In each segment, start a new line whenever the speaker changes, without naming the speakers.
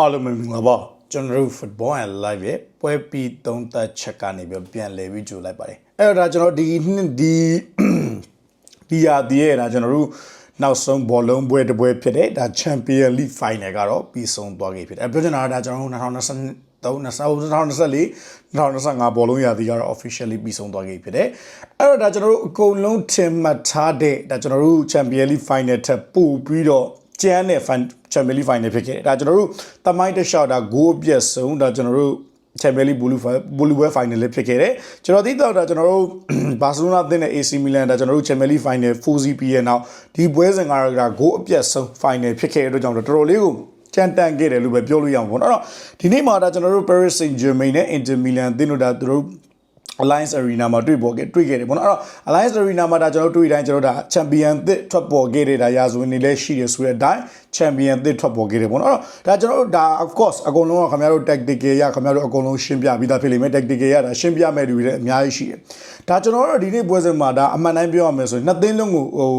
အားလုံးပဲမင်္ဂလာပါကျွန်တော်တို့ football and live ရဲ့ပွဲပြီးသုံးသက်ချက်ကနေပြီးပြန်လည်ပြီးကြိုလိုက်ပါတယ်အဲ့တော့ဒါကျွန်တော်ဒီနှစ်ဒီဒီယာဒီရဲ့ဒါကျွန်တော်တို့နောက်ဆုံးဘောလုံးပွဲတစ်ပွဲဖြစ်တဲ့ဒါ Champion League Final ကတော့ပြီးဆုံးသွားခဲ့ဖြစ်တယ်အဲ့ပြောချင်တာကဒါကျွန်တော်တို့2023 2024 2025ဘောလုံးရာသီကတော့ officially ပြီးဆုံးသွားခဲ့ဖြစ်တယ်အဲ့တော့ဒါကျွန်တော်တို့အကုန်လုံးထင်မှတ်ထားတဲ့ဒါကျွန်တော်တို့ Champion League Final ထပ်ပို့ပြီးတော့ ကျန်းတဲ့ Champions League Final ဖြစ်ခဲ့တယ်ဒါကျွန်တော်တို့တမိုင်းတစ်လျှောက်ဒါဂိုးအပြည့်ဆုံးဒါကျွန်တော်တို့ Champions League Blue Blue Wave Final လေးဖြစ်ခဲ့တယ်ကျွန်တော်သိတော့ဒါကျွန်တော်တို့ Barcelona အသင်းနဲ့ AC Milan ဒါကျွန်တော်တို့ Champions League Final 4CP ရဲ့နောက်ဒီပွဲစဉ်ကတော့ဒါဂိုးအပြည့်ဆုံး Final ဖြစ်ခဲ့တဲ့အတွက်ကြောင့်တော်တော်လေးကိုကြမ်းတမ်းခဲ့တယ်လို့ပဲပြောလို့ရအောင်ပေါ့နော်အဲ့တော့ဒီနေ့မှာဒါကျွန်တော်တို့ Paris Saint-Germain နဲ့ Inter Milan အသင်းတို့ဒါသူတို့ Alliance Arena မှာတွေ့ပေါ်ခဲ့တွေ့ခဲ့တယ်ပေါ့နော်အဲ့တော့ Alliance Arena မှာဒါကျွန်တော်တို့တွေ့တိုင်းကျွန်တော်တို့ဒါ Champion သစ်ထွက်ပေါ်ခဲ့တဲ့ဒါရာဇဝင်တွေလည်းရှိတယ်ဆိုတဲ့အတိုင်း Champion သစ်ထွက်ပေါ်ခဲ့တယ်ပေါ့နော်အဲ့တော့ဒါကျွန်တော်တို့ဒါ of course အကုန်လုံးကခင်ဗျားတို့ tactical ရခင်ဗျားတို့အကုန်လုံးရှင်းပြပြီးသားဖြစ်လိမ့်မယ် tactical ရဒါရှင်းပြမဲ့လူတွေလည်းအများကြီးရှိတယ်ဒါကျွန်တော်တို့ဒီနေ့ပွဲစဉ်မှာဒါအမှန်တိုင်းပြောရမယ်ဆိုရင်နှစ်သိန်းလုံးကိုဟို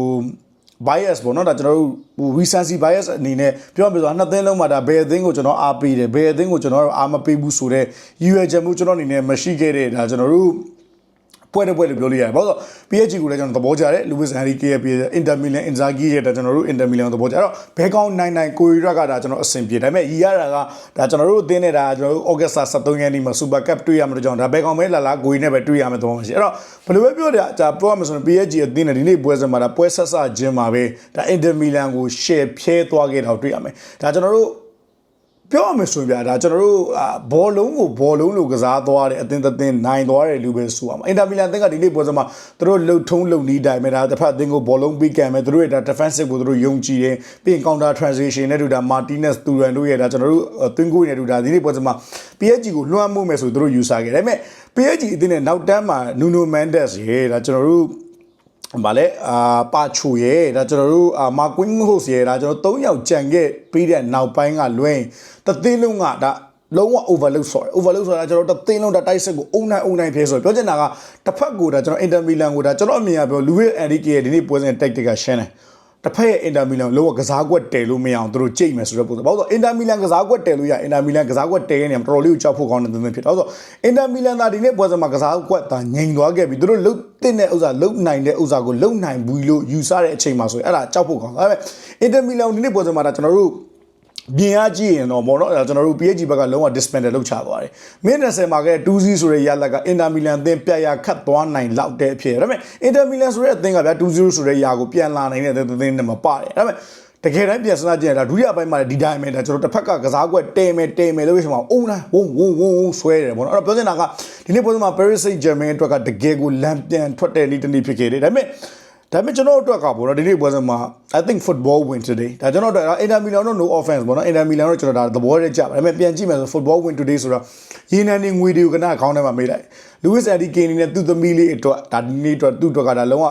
bias ပေါ့နော်ဒါကျွန်တော်တို့ဟို recency bias အနေနဲ့ပြောရမယ်ဆိုတော့နှစ်သင်းလုံးမှာဒါဘယ်အသင်းကိုကျွန်တော်အားပေးတယ်ဘယ်အသင်းကိုကျွန်တော်အားမပေးဘူးဆိုတော့ရည်ရွယ်ချက်မှုကျွန်တော်အနေနဲ့မရှိခဲ့တဲ့ဒါကျွန်တော်တို့ ပွဲတဲ့ပွဲလို့ပြောလို့ရတယ်ဘာလို့ဆို PSG ကိုလည်းကျွန်တော်သဘောကျတယ်လူဝစ်ဟန်ရီကေရဲ့ PSG Inter Milan Inzaghi ရဲ့ဒါကျွန်တော်တို့ Inter Milan ကိုသဘောကျအဲ့တော့ဘဲကောင်းနိုင်နိုင်ကိုရီရကဒါကျွန်တော်အဆင်ပြေဒါပေမဲ့ရီရတာကဒါကျွန်တော်တို့အသင်းနဲ့ဒါကျွန်တော်တို့ August 73ရက်နေ့မှာ Super Cup တွေ့ရမှာကြောင့်ဒါဘဲကောင်းမဲလာလာကိုရီနဲ့ပဲတွေ့ရမယ်သဘောမရှိအဲ့တော့ဘယ်လိုပဲပြောတယ်ဒါပြောရမယ်ဆိုရင် PSG အသင်းနဲ့ဒီနေ့ပွဲစဉ်မှာဒါပွဲဆက်ဆခြင်းမှာပဲဒါ Inter Milan ကို share ဖြဲသွားခဲ့တော့တွေ့ရမယ်ဒါကျွန်တော်တို့ ပြောရမယ်ဆိုရင်ဗျာဒါကျွန်တော်တို့ဘောလုံးကိုဘောလုံးလိုကစားသွားတယ်အသင်းသင်းနိုင်သွားတယ်လူပဲဆိုအောင်အင်တာမီလန်အသင်းကဒီနေ့ပွဲစဉ်မှာသူတို့လှုပ်ထုံးလှုပ်နီးတိုင်းပဲဒါတစ်ဖက်အသင်းကိုဘောလုံးပေးကံမယ်သူတို့ရဲ့ဒါ defensive ကိုသူတို့ယုံကြည်တယ်ပြီးရင် counter transition နဲ့တူဒါ Martinez တူရန်တို့ရဲ့ဒါကျွန်တော်တို့သွင်းကိုနဲ့တူဒါဒီနေ့ပွဲစဉ်မှာ PSG ကိုလွှမ်းမိုးမယ်ဆိုသူတို့ယူဆခဲ့တယ်ဒါပေမဲ့ PSG အသင်းနဲ့နောက်တန်းမှာ Nuno Mendes ရဲ့ဒါကျွန်တော်တို့ ဗာလဲအာပါချိုရဲ့ဒါကျွန်တော်တို့အာမာကွင်းဟိုစ်ရဲ့ဒါကျွန်တော်၃ယောက်ကြံခဲ့ပြီးတဲ့နောက်ပိုင်းကလွှဲတသိန်းလုံးကဒါလုံးဝ overload ဆိုတယ် overload ဆိုတာကျွန်တော်တသိန်းလုံးဒါတိုက်စစ်ကိုအုံနိုင်အုံနိုင်ဖဲဆိုပြောချင်တာကတစ်ဖက်ကိုဒါကျွန်တော် Inter Milan ကိုဒါကျွန်တော်အမြင်ကပြော Luis Enrique ရဲ့ဒီနေ့ပွဲစဉ် tactic ကရှင်းတယ် တစ်ဖက်ရဲ့အင်တာမီလန်လောကကစားကွက်တယ်လို့မရအောင်သူတို့ကြိတ်မယ်ဆိုတော့ပုံစံဘာလို့ဆိုအင်တာမီလန်ကစားကွက်တယ်လို့ရအင်တာမီလန်ကစားကွက်တယ်နေမှာတော်တော်လေးကိုကြောက်ဖို့ကောင်းတဲ့သင်းဖြစ်တော့ဆိုအင်တာမီလန်သာဒီနေ့ပွဲစဉ်မှာကစားကွက်သာငြိမ်သွားခဲ့ပြီသူတို့လုတ်တဲ့ဥစ္စာလုတ်နိုင်တဲ့ဥစ္စာကိုလုတ်နိုင်ဘူးလို့ယူဆတဲ့အချိန်မှာဆိုရင်အဲ့ဒါကြောက်ဖို့ကောင်းဒါပေမဲ့အင်တာမီလန်ဒီနေ့ပွဲစဉ်မှာဒါကျွန်တော်တို့ ပြင်အားကြည့်ရင်တော့ပေါ့နော်ကျွန်တော်တို့ PSG ဘက်ကလုံးဝ disbanded လုပ်ချသွားတယ်။မင်း20မှာက2-0 ဆိုတဲ့ရလက်က Inter Milan အသင်းပြရခတ်သွားနိုင်လောက်တဲ့အဖြစ်။ဒါပေမဲ့ Inter Milan ဆိုတဲ့အသင်းကဗျာ2-0ဆိုတဲ့ရာကိုပြန်လာနိုင်တဲ့အသင်းနဲ့မပါတယ်။ဒါပေမဲ့တကယ်တမ်းပြန်စမ်းကြည့်ရတာဒုတိယပိုင်းမှာဒီတိုင်းပဲဒါကျွန်တော်တစ်ဖက်ကကစားကွက်တဲမယ်တဲမယ်လို့ပြောချင်မှာအုံးလိုက်ဝုံဝုံဝုံဆွဲတယ်ပေါ့နော်အဲ့တော့ပြောချင်တာကဒီနေ့ပွဲစဉ်မှာ Paris Saint-Germain အတွက်ကတကယ်ကိုလမ်းပြန်ထွက်တဲ့နေ့တစ်နေ့ဖြစ်ခဲ့တယ်ဒါပေမဲ့ ဒါပေမဲ့ကျွန်တော်တို့အတွက်ကပေါ့နော်ဒီနေ့ပွဲစဉ်မှာ I think football win today ဒါကျွန်တော်တို့ Inter Milan တော့ no offense ပေါ့နော် Inter Milan တော့ကျွန်တော်ဒါသဘောတည်းကြပါဒါပေမဲ့ပြန်ကြည့်မယ်ဆို football win today ဆိုတော့ရေနံနေငွေတွေကိုကနခေါင်းထဲမှာမေးလိုက် Luis Enrique နေနဲ့သူ့သမီးလေးအတွက်ဒါဒီနေ့အတွက်သူ့အတွက်ကဒါလုံးဝ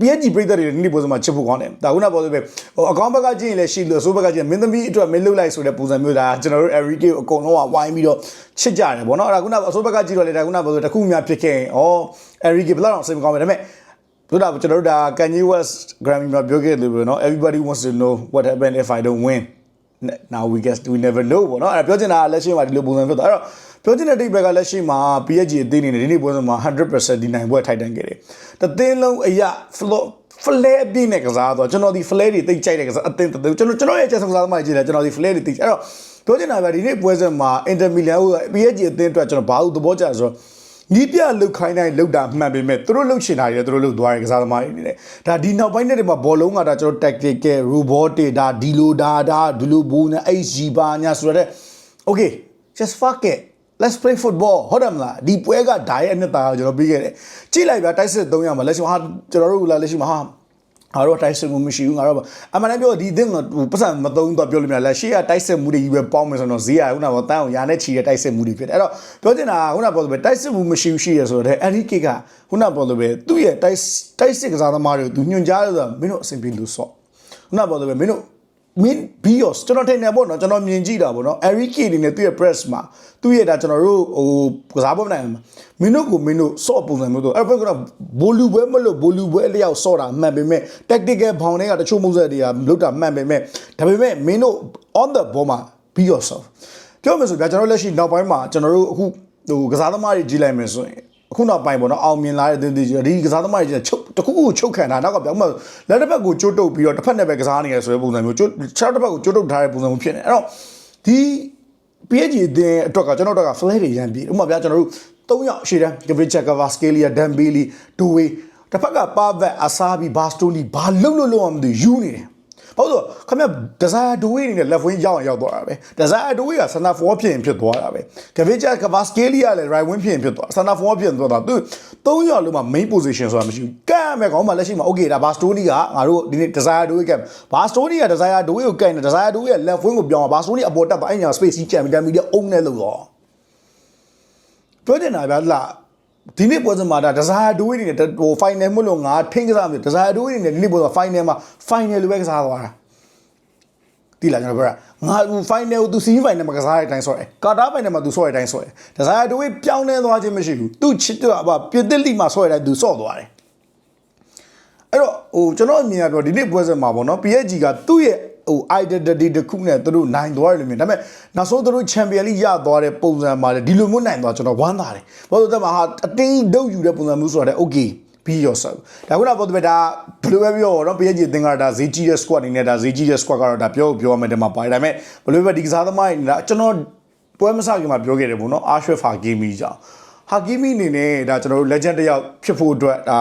PSG ပြည်သက်တွေဒီနေ့ပုံစံမှာချစ်ဖို့ကောင်းတယ်ဒါခုနပေါ်ဆိုပဲဟိုအကောင့်ဘက်ကကြည့်ရင်လည်းရှိလို့အဆိုးဘက်ကကြည့်မင်းသမီးအတွက်မင်းလှုပ်လိုက်ဆိုတဲ့ပုံစံမျိုးဒါကျွန်တော်တို့ Enrique ကိုအကုန်လုံးကဝိုင်းပြီးတော့ချစ်ကြတယ်ဗောနော်အဲ့ဒါခုနအဆိုးဘက်ကကြည့်တော့လေဒါခုနပေါ်ဆိုတခုများဖြစ်ခဲ့ရင်ဩ Enrique ဘယ်လောက်အောင်စိတ်မကောင်းပဲဒါပေမဲ့ ဘုရားကျွန်တော်တို့ဒါ Kanye West Grammy မှာပြောခဲ့တယ်လို့နော် everybody wants to know what happened if I don't win now we guess we never know ပေါ့နော်အဲ့ဒါပြောချင်တာလက်ရှိမှာဒီလိုပုံစံဖြစ်သွားအဲ့တော့ပြောချင်တဲ့တိတ်ဘက်ကလက်ရှိမှာ PSG အသင်းနေနေဒီနေ့ပွဲစဉ်မှာ100%ဒီနိုင်ပွဲထိုက်တန်ခဲ့တယ်တသင်းလုံးအရာ flow ဖလဲအပြည့်နဲ့ကစားတော့ကျွန်တော်ဒီ flare တွေတိတ်ကြိုက်တဲ့ကစားအသင်းကျွန်တော်ကျွန်တော်ရဲ့ချက်စကစားသမားကြီးတယ်ကျွန်တော်ဒီ flare တွေတိတ်အဲ့တော့ပြောချင်တာပဲဒီနေ့ပွဲစဉ်မှာ Inter Milan ကို PSG အသင်းအတွက်ကျွန်တော်ဘာလို့သဘောကျဆိုတော့ နီးပြလုတ်ခိုင်းတိုင်းလုတ်တာမှန်ပေမဲ့သူတို့လုတ်ချင်တာတွေသူတို့လုတ်သွားတယ်ကစားသမားတွေနေတယ်ဒါဒီနောက်ပိုင်းတွေမှာဘောလုံးကဒါကျွန်တော် tactical robotic ဒါဒီလိုဒါဒါဒီလိုဘူနဲ့ HG ပါညာဆိုတော့ okay just fuck it let's play football ဟုတ်တယ်မလားဒီပွဲကဓာတ်ရဲ့အနှစ်သာကိုကျွန်တော်ပြီးခဲ့တယ်ကြည့်လိုက်ဗျာတိုက်စစ်300မှာလက်ရှိဟာကျွန်တော်တို့လာလက်ရှိမှာဟာ ငါတို့တိုက်စစ်မှုမရှိဘူးငါတို့အမှန်တမ်းပြောဒီအသင်းကပတ်စံမသုံးတော့ပြောလို့မရလက်ရှိကတိုက်စစ်မှုတွေကြီးပဲပေါင်းမယ်ဆိုတော့ဈေးရခုနကတန်းအောင်ရာနဲ့ချီတဲ့တိုက်စစ်မှုတွေဖြစ်တယ်အဲ့တော့ပြောချင်တာခုနကပြောလို့ပဲတိုက်စစ်မှုမရှိဘူးရှိရဆိုတော့အဲ့ဒီကိကခုနကပြောလို့ပဲသူ့ရဲ့တိုက်တိုက်စစ်ကစားသမားတွေကိုသူညွှန်ကြားလို့ဆိုတော့မင်းတို့အဆင်ပြေလို့ဆော့ခုနကပြောလို့ပဲမင်းတို့ မင်း bios ကျွန်တော်ထင်တယ်ပေါ့နော်ကျွန်တော်မြင်ကြည့်တာပေါ့နော် Eric K နေနဲ့သူ့ရဲ့ press မှာသူ့ရဲ့ဒါကျွန်တော်တို့ဟိုကစားပေါ်နိုင်မှာမင်းတို့ကိုမင်းတို့စော့ပုံစံမျိုးတော့အဲ့ဘက်ကဘိုလူပွဲမလို့ဘိုလူပွဲအလျောက်စော့တာမှန်ပေမဲ့ tactical ဘောင်တွေကတချို့မုံဆက်တွေကလုတ်တာမှန်ပေမဲ့ဒါပေမဲ့မင်းတို့ on the ball မှာ be yourself ပြောမယ်ဆိုပြကျွန်တော်လက်ရှိနောက်ပိုင်းမှာကျွန်တော်တို့အခုဟိုကစားသမားတွေကြီးလိုက်မယ်ဆိုရင် အခုနောက်ပိုင်းပေါ့နော်အောင်မြင်လာတဲ့တင်းတင်းကြီးဒီကစားသမားတွေချုပ်တခုခုချုပ်ခံတာနောက်ကပြောင်းမှလက်တစ်ဖက်ကိုကျိုးတုပ်ပြီးတော့တစ်ဖက်နဲ့ပဲကစားနေရဆိုတဲ့ပုံစံမျိုးကျိုးခြေတစ်ဖက်ကိုကျိုးတုပ်ထားတဲ့ပုံစံမျိုးဖြစ်နေအဲ့တော့ဒီ PSG အသင်းအတွက်ကကျွန်တော်တို့က flag တွေရမ်းပြီးဥပမာဗျာကျွန်တော်တို့၃ယောက်ရှေ့တန်း Gabriel Kvaratskhelia Dembele Doué တစ်ဖက်က Pavard Asabi Bastoni ဘာလုံးလုံးလုံးအောင်မသိယူနေတယ် ဘာလို့လဲခင်ဗျဒဇာဒိုဝေးနေနဲ့ left wing ရောက်အောင်ရောက်သွားတာပဲဒဇာဒိုဝေးက center forward ဖြစ်ရင်ဖြစ်သွားတာပဲ Gabriel Kvaratskhelia လည်း right wing ဖြစ်ရင်ဖြစ်သွား center forward ဖြစ်ရင်သွားတာသူ၃ယောက်လုံးမှာ main position ဆိုတာမရှိဘူးကဲမဲ့ခေါင်းမှာလက်ရှိမှာ okay ဒါ Bastoni ကငါတို့ဒီနေ့ desire ဒိုဝေးက Bastoni က desire ဒိုဝေးကိုကဲနေ desire ဒိုဝေးက left wing ကိုပြောင်းအောင် Bastoni အပေါ်တက်သွားအဲ့ညာ space ကြီးကြံပြီးတမ်းပြီးအုံးနဲ့လို့တော့ပြောချင်တာဗျာလာ ဒီနေ့ပွဲစဉ်မှာဒါ desire ဒိုးနေတယ်ဟို final မလို့ငါထိန်းကစားမယ် desire ဒိုးနေတယ်ဒီနေ့ပွဲစဉ် final မှာ final လိုပဲကစားသွားတာတိလာကျွန်တော်ပြောတာငါ final ကိုသူ semi final မှာကစားတဲ့အတိုင်းဆော့တယ်ကာတာ final မှာသူဆော့တဲ့အတိုင်းဆော့တယ် desire ဒိုးပြောင်းလဲသွားခြင်းမရှိဘူးသူချစ်တော့အပပြစ်တစ်လိမှာဆော့တဲ့အတိုင်းသူဆော့သွားတယ်အဲ့တော့ဟိုကျွန်တော်အမြင်ကတော့ဒီနေ့ပွဲစဉ်မှာပေါ့နော် PSG ကသူ့ရဲ့ ဟို identity တစ်ခုနဲ့သူတို့နိုင်သွားတယ်လို့မြင်ဒါပေမဲ့နောက်ဆုံးသူတို့ champion league ရသွားတဲ့ပုံစံမှာလေဒီလိုမျိုးနိုင်သွားကျွန်တော်ဝမ်းသာတယ်ဘာလို့လဲဆိုတော့ဟာအတင်းဒုတ်ယူတဲ့ပုံစံမျိုးဆိုတာလေ okay be yourself ဒါခုနကပြောတဲ့ဒါဘယ်လိုပဲပြောတော့ PSG အသင်းကဒါဈေးကြီးတဲ့ squad အနေနဲ့ဒါဈေးကြီးတဲ့ squad ကတော့ဒါပြောပြောရမယ်ဒီမှာပါတယ်ဒါပေမဲ့ဘယ်လိုပဲဒီကစားသမားတွေဒါကျွန်တော်ပွဲမစခင်မှာပြောခဲ့တယ်ပေါ့နော်အာရှဖာဂီမီကြောင့်ဟာဂီမီအနေနဲ့ဒါကျွန်တော်တို့ legend တစ်ယောက်ဖြစ်ဖို့အတွက်ဒါ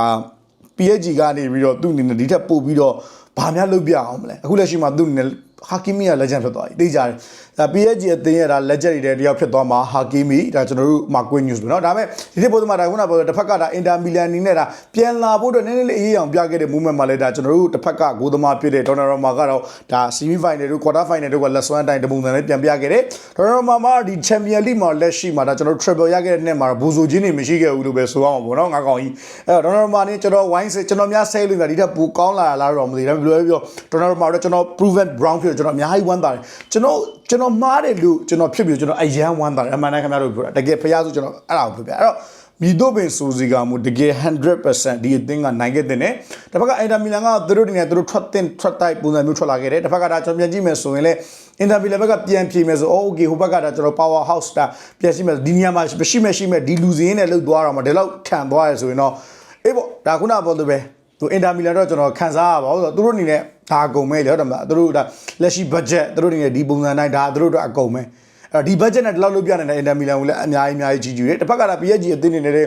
PSG ကနေပြီးတော့သူ့အနေနဲ့ဒီထက်ပို့ပြီးတော့ဘာများလုပ်ပြအောင်မလဲအခုလက်ရှိမှာသူ့အနေနဲ့ ဟာကီမီက legend ဖြစ်သွားပြီသိကြတယ်ဒါ PSG အသင်းရဲ့ဒါ legend တွေတယောက်ဖြစ်သွားမှာဟာကီမီဒါကျွန်တော်တို့မာကွင်း news ပဲเนาะဒါပေမဲ့ဒီနေ့ပုံစံမှာဒါခုနကပြောတစ်ဖက်ကဒါအင်တာမီလန်နီနဲ့ဒါပြန်လာဖို့အတွက်နည်းနည်းလေးအေးအောင်ပြခဲ့တဲ့ movement မှာလည်းဒါကျွန်တော်တို့တစ်ဖက်ကဂိုးသမားဖြစ်တဲ့ဒေါ်နာရောမာကတော့ဒါ semi final တို့ quarter final တို့ကလက်စွမ်းအတိုင်းတပုံစံလေးပြန်ပြခဲ့တယ်ဒေါ်နာရောမာမှာဒီ champion league မှာလက်ရှိမှာဒါကျွန်တော်တို့ triple ရခဲ့တဲ့နှစ်မှာဘူဇိုချင်းတွေမရှိခဲ့ဘူးလို့ပဲဆိုအောင်ပေါ့เนาะငါကောင်ကြီးအဲ့တော့ဒေါ်နာရောမာနဲ့ကျွန်တော် wine ကျွန်တော်များဆဲလို့ဒါဒီထက်ပိုကောင်းလာလားတော့မသိဒါပေမဲ့ဘယ်လိုပဲပြောဒေါ်နာရောမာတော့ကျွန်တော် proven brown ဖြစ်ကျွန်တော်အများကြီးဝမ်းသာတယ်ကျွန်တော်ကျွန်တော်မှားတယ်လို့ကျွန်တော်ဖြစ်ပြီးကျွန်တော်အယမ်းဝမ်းသာတယ်အမှန်တမ်းခင်ဗျားတို့ပြောတာတကယ်ဖျားစုကျွန်တော်အဲ့ဒါကိုပြောပြအဲ့တော့မိတို့ပင်ဆိုစီကမှုတကယ်100%ဒီအသင်းကနိုင်ခဲ့တဲ့နဲ့တစ်ဖက်ကအင်တာမီလန်ကသူတို့တွေနဲ့သူတို့ထွက်တင်ထွက်တိုက်ပုံစံမျိုးထွက်လာခဲ့တယ်တစ်ဖက်ကဒါကျွန်တော်ပြန်ကြည့်မယ်ဆိုရင်လည်းအင်တာမီလန်ဘက်ကပြန်ပြေမယ်ဆိုအိုးโอเคဟိုဘက်ကဒါကျွန်တော် power house တာပြန်ရှိမယ်ဒီနေရာမှာရှိမယ်ရှိမယ်ဒီလူစင်းနဲ့လှုပ်သွားတော့မှဒီလောက်ခံသွားရဆိုရင်တော့အေးပေါ့ဒါခုနကပြောသူပဲသူအင်တာမီလန်တော့ကျွန်တော်ခံစားရပါဘူးဆိုတော့သူတို့အနေနဲ့ ဒါအကုန်မဲ့လေဟုတ်တယ်မလားသူတို့ဒါလက်ရှိ budget သူတို့အနေနဲ့ဒီပုံစံတိုင်းဒါသူတို့တော့အကုန်မဲ့အဲ့ဒီ budget နဲ့ဒီလောက်လုပ်ပြနေတဲ့အင်တာမီလန်ကိုလည်းအများကြီးအများကြီးကြီးကျူတယ်တစ်ဖက်ကဒါ PSG အသင်းနေနေတဲ့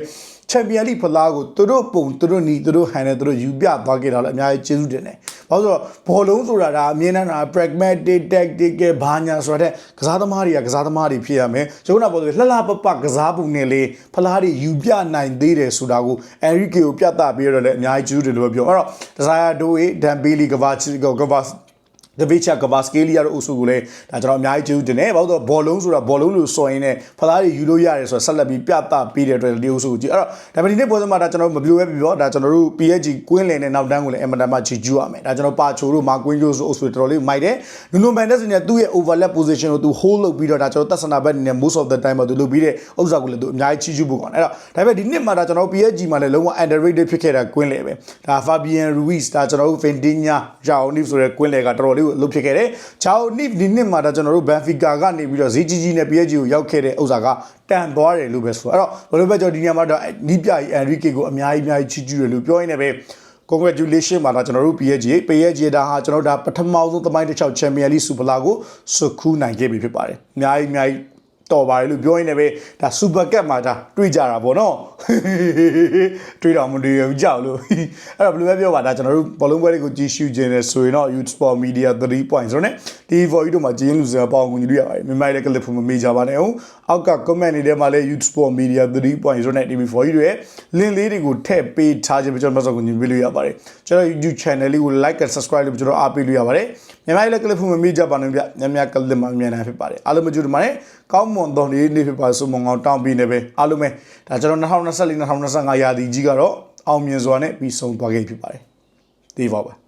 ချန်ပီယံလိဖလားကိုသူတို့ပုံသူတို့နီသူတို့ဟန်နဲ့သူတို့ယူပြသွားခဲ့တာလည်းအများကြီးကျေးဇူးတင်တယ်။ ဘာလို့ဆိုတော့ဘောလုံးဆိုတာဒါအမြင်နဲ့တာ pragmatic tactical ဘာညာဆိုတဲ့ကစားသမားတွေကကစားသမားတွေဖြစ်ရမယ်။ကျွန်တော်ကပြောတယ်လှလှပပကစားပုံနဲ့လေဖလားတွေယူပြနိုင်သေးတယ်ဆိုတာကို Enrique ကိုပြသပြီးတော့လည်းအများကြီးကျေးဇူးတင်လို့ပြော။အဲ့တော့ Desire Doe, Dembele, Kovacic, Kovac ဒဗီချာကဘာစကေလီယာတို့အုပ်စုကိုလည်းဒါကျွန်တော်အများကြီးကျေးဇူးတင်တယ်။ဘာလို့တော့ဘောလုံးဆိုတာဘောလုံးလို့ဆိုရင်လည်းဖလားတွေယူလို့ရတယ်ဆိုတော့ဆက်လက်ပြီးပြသပေးတဲ့အတွက်ဒီအုပ်စုကိုကြည့်။အဲ့တော့ဒါပေမဲ့ဒီနေ့ပွဲစဉ်မှာဒါကျွန်တော်မပြိုပဲပြောဒါကျွန်တော်တို့ PSG ကွင်းလင်နဲ့နောက်တန်းကိုလည်းအင်မတန်မှချီကျူးရမယ်။ဒါကျွန်တော်ပါချိုတို့မာကွင်းကျိုးဆိုအုပ်စုတော်တော်လေးမိုက်တယ်။နူနိုဘန်ဒက်စ်နဲ့သူ့ရဲ့ overlap position ကိုသူ hold လုပ်ပြီးတော့ဒါကျွန်တော်သက်ဆနာဘက်နဲ့ most of the time မှာသူလုပ်ပြီးတဲ့ဥစ္စာကိုလည်းသူအများကြီးချီကျူးဖို့ကောင်း။အဲ့တော့ဒါပေမဲ့ဒီနှစ်မှာဒါကျွန်တော် PSG မှာလည်းလုံးဝ underrated ဖြစ်ခဲ့တာကွင်းလေပဲ။ဒါ Fabian Ruiz ဒါကျွန်တော်တို့ Fendinha, Joao Neves ဆိုတဲ့ကွင်းလေကတော်တော်လေးကိုလုပ်ဖြစ်ခဲ့တယ်။ချာအိုနိဒီနှစ်မှာဒါကျွန်တော်တို့ဘန်ဖီကာကနေပြီးတော့ဈေးကြီးကြီးနဲ့ PSG ကိုရောက်ခဲ့တဲ့ဥစ္စာကတန်သွားတယ်လို့ပဲဆိုတော့အဲ့တော့ဘယ်လိုပဲကျွန်တော်ဒီနေရာမှာတော့နီးပြကြီးအန်ရီကေကိုအများကြီးအများကြီးချီးကျူးတယ်လို့ပြောရင်းနဲ့ပဲ congratulation ပါတော့ကျွန်တော်တို့ PSG PSG ဒါဟာကျွန်တော်တို့ဒါပထမဆုံးသမိုင်းတစ်ချောက် Champion League Super League ကိုစုခူးနိုင်ခဲ့ပြီဖြစ်ပါတယ်အများကြီးအများကြီး တော်ပါတယ်လို့ပြောရင်းနဲ့ပဲဒါ Super Cup မှာဒါတွေ့ကြတာပေါ့နော်တွေ့တော့မတွေ့ရဘူးကြောက်လို့အဲ့တော့ဘယ်လိုပဲပြောပါဒါကျွန်တော်တို့ဘောလုံးပွဲတွေကိုကြည့်ရှုခြင်းနဲ့ဆိုရင်တော့ Youth Sport Media 3 points ဆိုတော့ TV for you တို့မှာကြည်ရင်လူစရာပေါအောင်ကူညီလို့ရပါတယ်မြန်မာရဲ့ clip ဖို့မမေ့ကြပါနဲ့အောင် အောက်က comment တွေထဲမှာလည်း Youth Sport Media 3 points ဆိုတဲ့ TV for you တွေရဲ့ link လေးတွေကိုထည့်ပေးထားခြင်းပဲကျွန်တော်မဆောက်ကူညီပေးလို့ရပါတယ်ကျွန်တော် YouTube channel လေးကို like and subscribe လုပ်ကျွန်တော်အားပေးလို့ရပါတယ်မြန်မာရဲ့ clip ဖို့မမေ့ကြပါနဲ့ဗျမြန်မာ clip မှာအမြင်နိုင်ဖြစ်ပါတယ်အားလုံးမကြည့်ဒီမှာလည်းကောင်းမွန်သောနေ့နေ့ဖြစ်ပါဆိုမငောင်းတောင်းပြီးနေပဲအားလုံးပဲဒါကျွန်တော်2024 2025ရာသီကြီးကတော့အောင်မြင်စွာနဲ့ပြီးဆုံးသွားခဲ့ဖြစ်ပါတယ်ဒီပါပါ